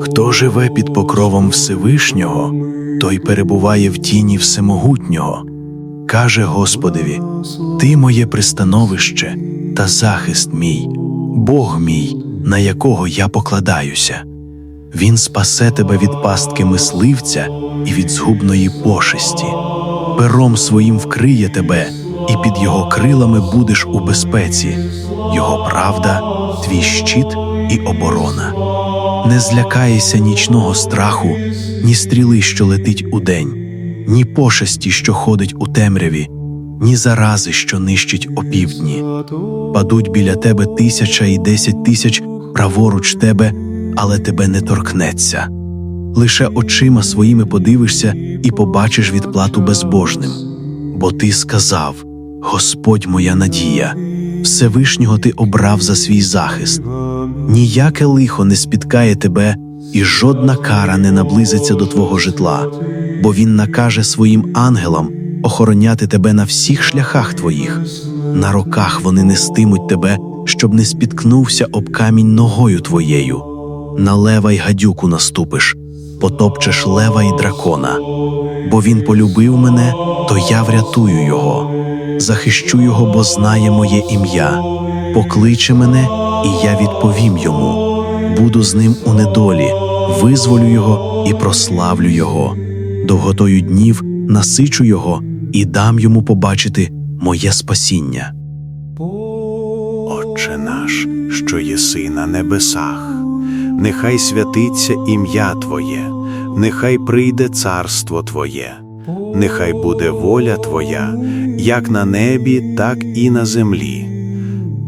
Хто живе під покровом Всевишнього, той перебуває в тіні Всемогутнього. Каже Господеві: Ти моє пристановище та захист мій, Бог мій, на якого я покладаюся. Він спасе тебе від пастки мисливця і від згубної пошесті. Пером своїм вкриє тебе, і під його крилами будеш у безпеці. Його правда, твій щит і оборона. Не злякаєшся нічного страху, ні стріли, що летить удень, ні пошесті, що ходить у темряві, ні зарази, що нищить опівдні. Падуть біля тебе тисяча і десять тисяч праворуч тебе, але тебе не торкнеться. Лише очима своїми подивишся і побачиш відплату безбожним. Бо ти сказав: Господь моя надія, Всевишнього ти обрав за свій захист. Ніяке лихо не спіткає тебе, і жодна кара не наблизиться до твого житла, бо він накаже своїм ангелам охороняти тебе на всіх шляхах твоїх. На роках вони нестимуть тебе, щоб не спіткнувся об камінь ногою твоєю. На лева й гадюку наступиш, потопчеш лева й дракона. Бо він полюбив мене, то я врятую його, захищу його, бо знає моє ім'я. Покличе мене, і я відповім йому. Буду з ним у недолі, визволю його і прославлю його. Довготою днів насичу його і дам йому побачити моє спасіння. Отче наш, що єси на небесах, нехай святиться ім'я Твоє, нехай прийде царство Твоє, нехай буде воля Твоя, як на небі, так і на землі.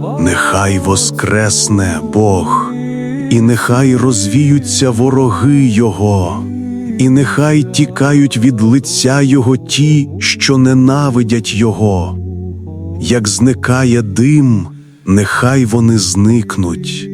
Нехай воскресне Бог, і нехай розвіються вороги Його, і нехай тікають від лиця Його ті, що ненавидять Його. Як зникає дим, нехай вони зникнуть,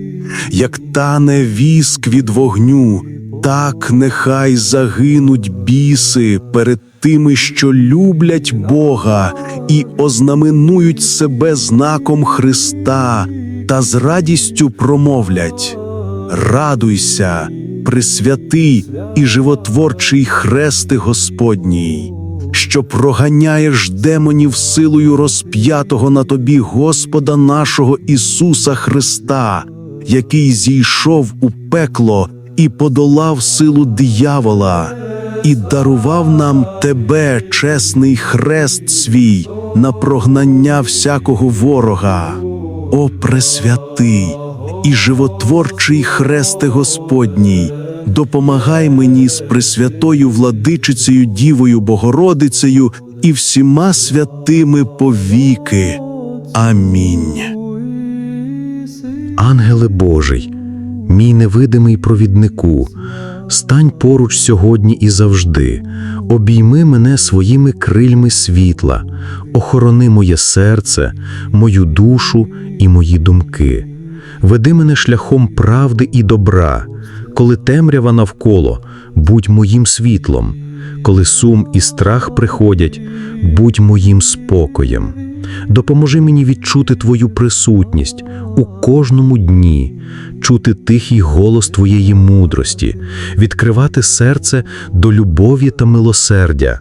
як тане віск від вогню, так нехай загинуть біси перед тими, що люблять Бога і ознаменують себе знаком Христа та з радістю промовлять: Радуйся, присвятий і животворчий хрести Господній, що проганяєш демонів силою розп'ятого на тобі Господа нашого Ісуса Христа, який зійшов у пекло і подолав силу диявола і дарував нам тебе, чесний хрест свій, на прогнання всякого ворога. О пресвятий і животворчий хресте Господній, допомагай мені з пресвятою владичицею Дівою Богородицею і всіма святими повіки. Амінь. Ангеле Божий, мій невидимий провіднику, стань поруч сьогодні і завжди, обійми мене своїми крильми світла, охорони моє серце, мою душу і мої думки. Веди мене шляхом правди і добра, коли темрява навколо, будь моїм світлом, коли сум і страх приходять, будь моїм спокоєм. Допоможи мені відчути Твою присутність у кожному дні, чути тихий голос Твоєї мудрості, відкривати серце до любові та милосердя.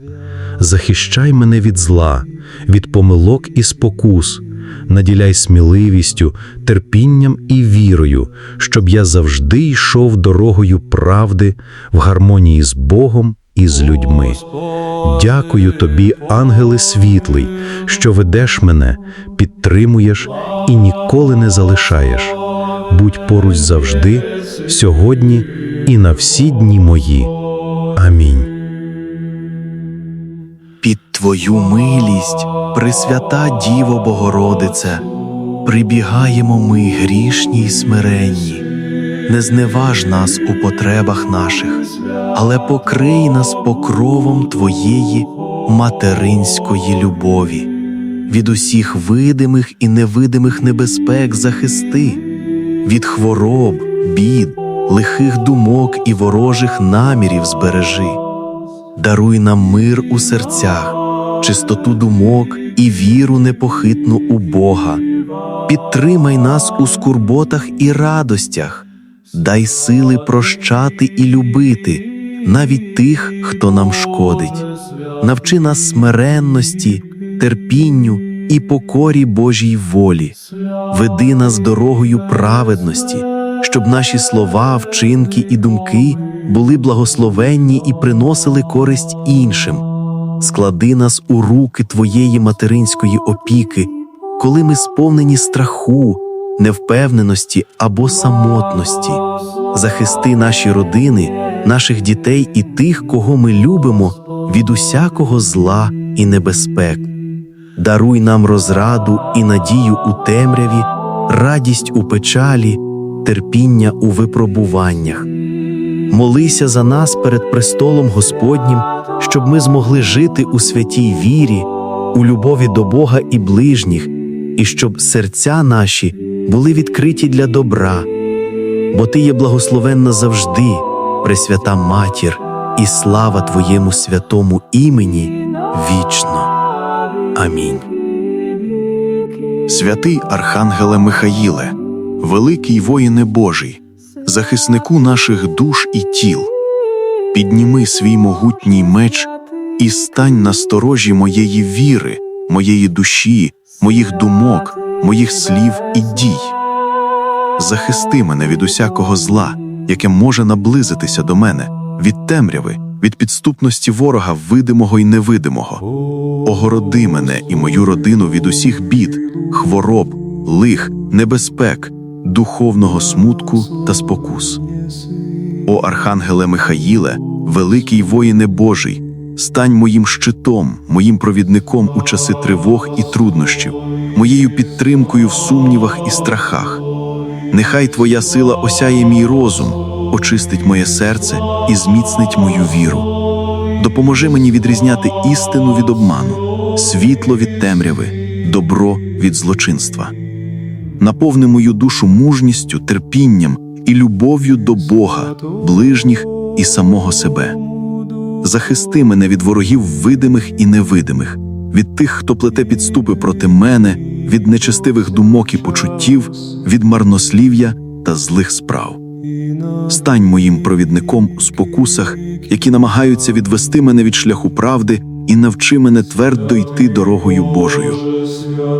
Захищай мене від зла, від помилок і спокус, наділяй сміливістю, терпінням і вірою, щоб я завжди йшов дорогою правди в гармонії з Богом і людьми. Дякую тобі, ангеле світлий, що ведеш мене, підтримуєш і ніколи не залишаєш. Будь поруч завжди, сьогодні і на всі дні мої. Амінь. Під Твою милість, Пресвята Діво Богородице, прибігаємо ми грішні й смиренні, не зневаж нас у потребах наших, але покрий нас покровом Твоєї материнської любові. Від усіх видимих і невидимих небезпек захисти, від хвороб, бід, лихих думок і ворожих намірів збережи. Даруй нам мир у серцях, чистоту думок і віру непохитну у Бога. Підтримай нас у скурботах і радостях, дай сили прощати і любити навіть тих, хто нам шкодить. Навчи нас смиренності, терпінню і покорі Божій волі. Веди нас дорогою праведності, щоб наші слова, вчинки і думки були благословенні і приносили користь іншим. Склади нас у руки Твоєї материнської опіки, коли ми сповнені страху, невпевненості або самотності. Захисти наші родини, наших дітей і тих, кого ми любимо, від усякого зла і небезпек. Даруй нам розраду і надію у темряві, радість у печалі, терпіння у випробуваннях. Молися за нас перед престолом Господнім, щоб ми змогли жити у святій вірі, у любові до Бога і ближніх, і щоб серця наші були відкриті для добра, бо Ти є благословенна завжди, Пресвята Матір, і слава Твоєму святому імені вічно. Амінь. Святий Архангеле Михаїле, великий воїне Божий, захиснику наших душ і тіл, підніми свій могутній меч і стань на сторожі моєї віри, моєї душі, моїх думок, моїх слів і дій. Захисти мене від усякого зла, яке може наблизитися до мене, від темряви, від підступності ворога видимого і невидимого. Огороди мене і мою родину від усіх бід, хвороб, лих, небезпек, духовного смутку та спокус. О Архангеле Михаїле, великий воїне Божий, стань моїм щитом, моїм провідником у часи тривог і труднощів, моєю підтримкою в сумнівах і страхах. Нехай Твоя сила осяє мій розум, очистить моє серце і зміцнить мою віру. Допоможи мені відрізняти істину від обману, світло від темряви, добро від злочинства. Наповни мою душу мужністю, терпінням і любов'ю до Бога, ближніх і самого себе. Захисти мене від ворогів видимих і невидимих, від тих, хто плете підступи проти мене, від нечестивих думок і почуттів, від марнослів'я та злих справ. Стань моїм провідником у спокусах, які намагаються відвести мене від шляху правди, і навчи мене твердо йти дорогою Божою.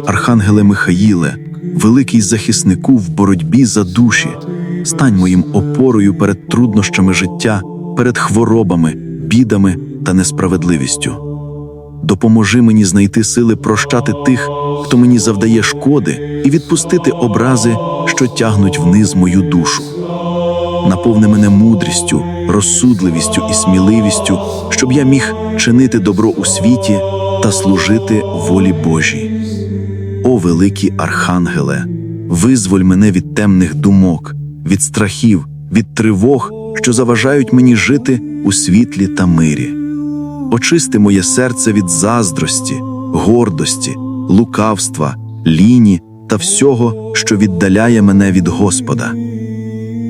Архангеле Михаїле, великий захиснику в боротьбі за душі, стань моїм опорою перед труднощами життя, перед хворобами, бідами та несправедливістю. Допоможи мені знайти сили прощати тих, хто мені завдає шкоди, і відпустити образи, що тягнуть вниз мою душу. Наповни мене мудрістю, розсудливістю і сміливістю, щоб я міг чинити добро у світі та служити волі Божій. О великий Архангеле, визволь мене від темних думок, від страхів, від тривог, що заважають мені жити у світлі та мирі. Очисти моє серце від заздрості, гордості, лукавства, ліні та всього, що віддаляє мене від Господа.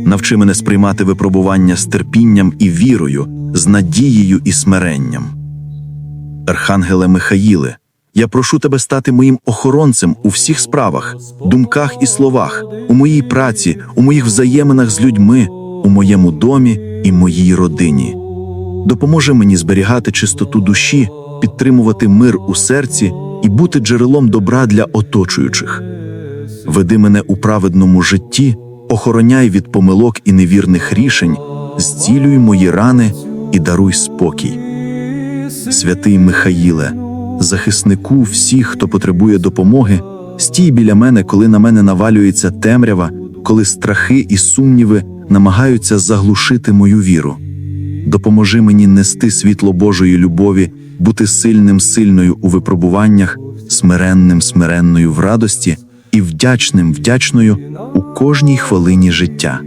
Навчи мене сприймати випробування з терпінням і вірою, з надією і смиренням. Архангеле Михаїле, я прошу тебе стати моїм охоронцем у всіх справах, думках і словах, у моїй праці, у моїх взаєминах з людьми, у моєму домі і моїй родині. Допоможи мені зберігати чистоту душі, підтримувати мир у серці і бути джерелом добра для оточуючих. Веди мене у праведному житті, охороняй від помилок і невірних рішень, зцілюй мої рани і даруй спокій. Святий Михаїле, захиснику всіх, хто потребує допомоги, стій біля мене, коли на мене навалюється темрява, коли страхи і сумніви намагаються заглушити мою віру. Допоможи мені нести світло Божої любові, бути сильним сильною у випробуваннях, смиренним смиренною в радості і вдячним вдячною у кожній хвилині життя.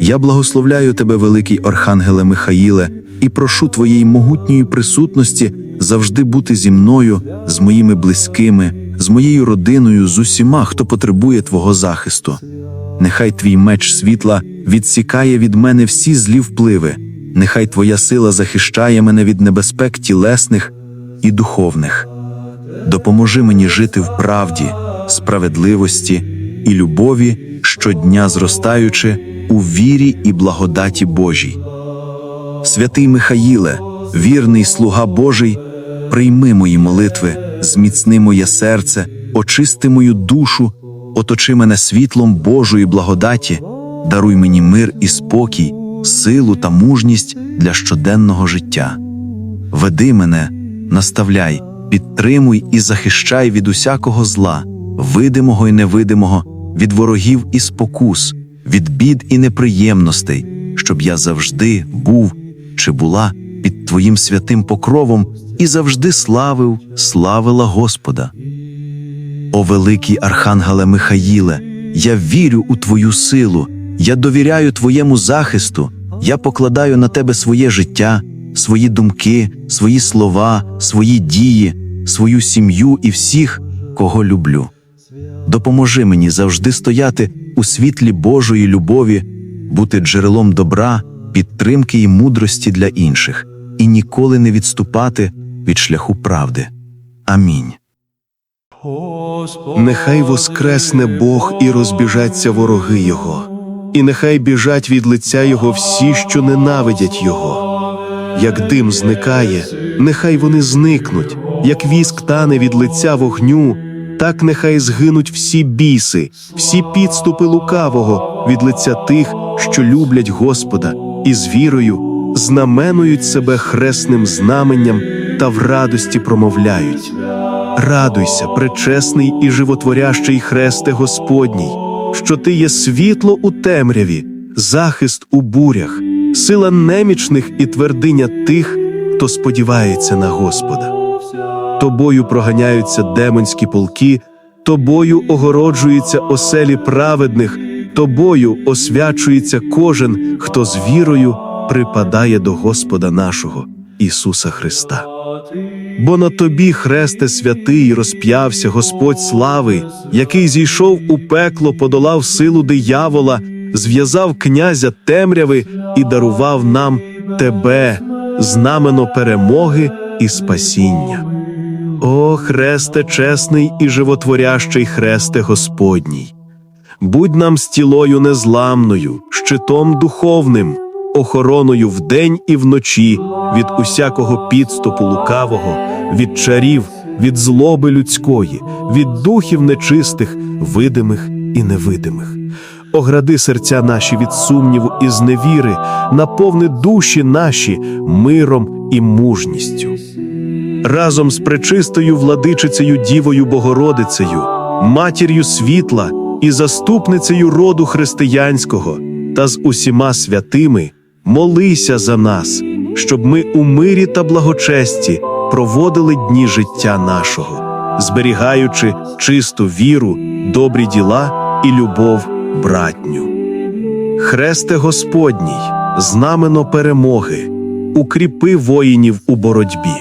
Я благословляю тебе, великий Архангеле Михаїле, і прошу твоєї могутньої присутності завжди бути зі мною, з моїми близькими, з моєю родиною, з усіма, хто потребує твого захисту. Нехай твій меч світла відсікає від мене всі злі впливи, нехай твоя сила захищає мене від небезпек тілесних і духовних. Допоможи мені жити в правді, справедливості і любові, щодня зростаючи у вірі і благодаті Божій. Святий Михаїле, вірний слуга Божий, прийми мої молитви, зміцни моє серце, очисти мою душу, оточи мене світлом Божої благодаті, даруй мені мир і спокій, силу та мужність для щоденного життя. Веди мене, наставляй, підтримуй і захищай від усякого зла, видимого і невидимого, від ворогів і спокус, від бід і неприємностей, щоб я завжди був чи була під Твоїм святим покровом і завжди славив, славила Господа. О великий Архангеле Михаїле, я вірю у Твою силу, я довіряю Твоєму захисту, я покладаю на Тебе своє життя, свої думки, свої слова, свої дії, свою сім'ю і всіх, кого люблю. Допоможи мені завжди стояти у світлі Божої любові, бути джерелом добра, підтримки і мудрості для інших, і ніколи не відступати від шляху правди. Амінь. Нехай воскресне Бог і розбіжаться вороги Його, і нехай біжать від лиця Його всі, що ненавидять Його. Як дим зникає, нехай вони зникнуть, як віск тане від лиця вогню, так нехай згинуть всі біси, всі підступи лукавого від лиця тих, що люблять Господа, і з вірою знаменують себе хресним знаменням та в радості промовляють. Радуйся, пречесний і животворящий хресте Господній, що ти є світло у темряві, захист у бурях, сила немічних і твердиня тих, хто сподівається на Господа. Тобою проганяються демонські полки, тобою огороджуються оселі праведних, тобою освячується кожен, хто з вірою припадає до Господа нашого Ісуса Христа. Бо на тобі, хресте святий, розп'явся Господь слави, який зійшов у пекло, подолав силу диявола, зв'язав князя темряви і дарував нам тебе, знамено перемоги і спасіння. О, хресте чесний і животворящий хресте Господній! Будь нам стілою незламною, щитом духовним, охороною вдень і вночі від усякого підступу лукавого, від чарів, від злоби людської, від духів нечистих, видимих і невидимих. Огради серця наші від сумніву і зневіри, наповни душі наші миром і мужністю. Разом з пречистою владичицею Дівою Богородицею, матір'ю світла і заступницею роду християнського та з усіма святими молися за нас, щоб ми у мирі та благочесті проводили дні життя нашого, зберігаючи чисту віру, добрі діла і любов братню. Хресте Господній, знамено перемоги, укріпи воїнів у боротьбі,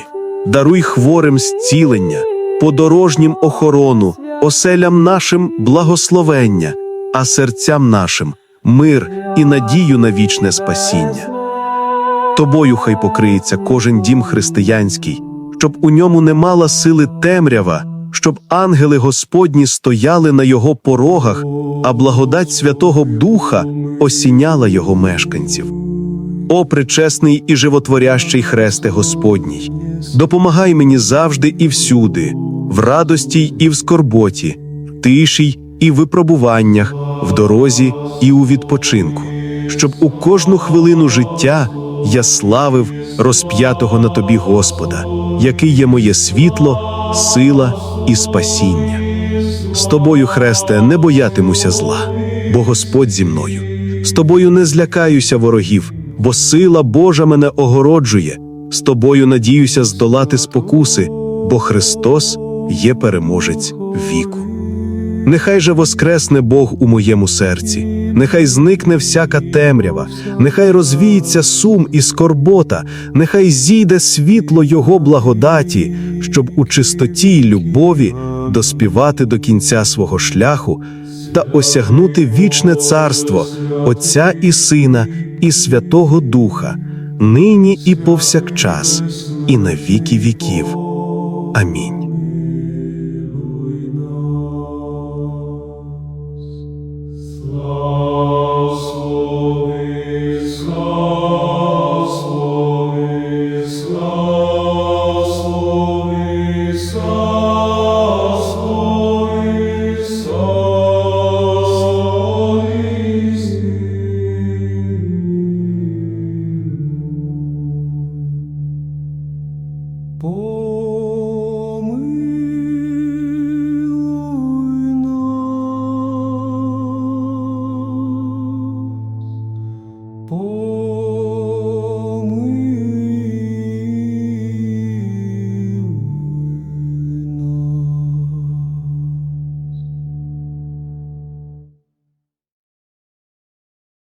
даруй хворим зцілення, подорожнім охорону, оселям нашим благословення, а серцям нашим мир і надію на вічне спасіння. Тобою хай покриється кожен дім християнський, щоб у ньому не мала сили темрява, щоб ангели Господні стояли на його порогах, а благодать Святого Духа осіняла його мешканців. О, пречесний і животворящий хресте Господній, допомагай мені завжди і всюди, в радості і в скорботі, в тиші і випробуваннях, в дорозі і у відпочинку, щоб у кожну хвилину життя я славив розп'ятого на тобі Господа, який є моє світло, сила і спасіння. З тобою, хресте, не боятимуся зла, бо Господь зі мною. З тобою не злякаюся ворогів, бо сила Божа мене огороджує. З тобою надіюся здолати спокуси, бо Христос є переможець віку. Нехай же воскресне Бог у моєму серці, нехай зникне всяка темрява, нехай розвіється сум і скорбота, нехай зійде світло Його благодаті, щоб у чистоті й любові доспівати до кінця свого шляху та осягнути вічне царство Отця і Сина і Святого Духа, нині і повсякчас, і на віки віків. Амінь.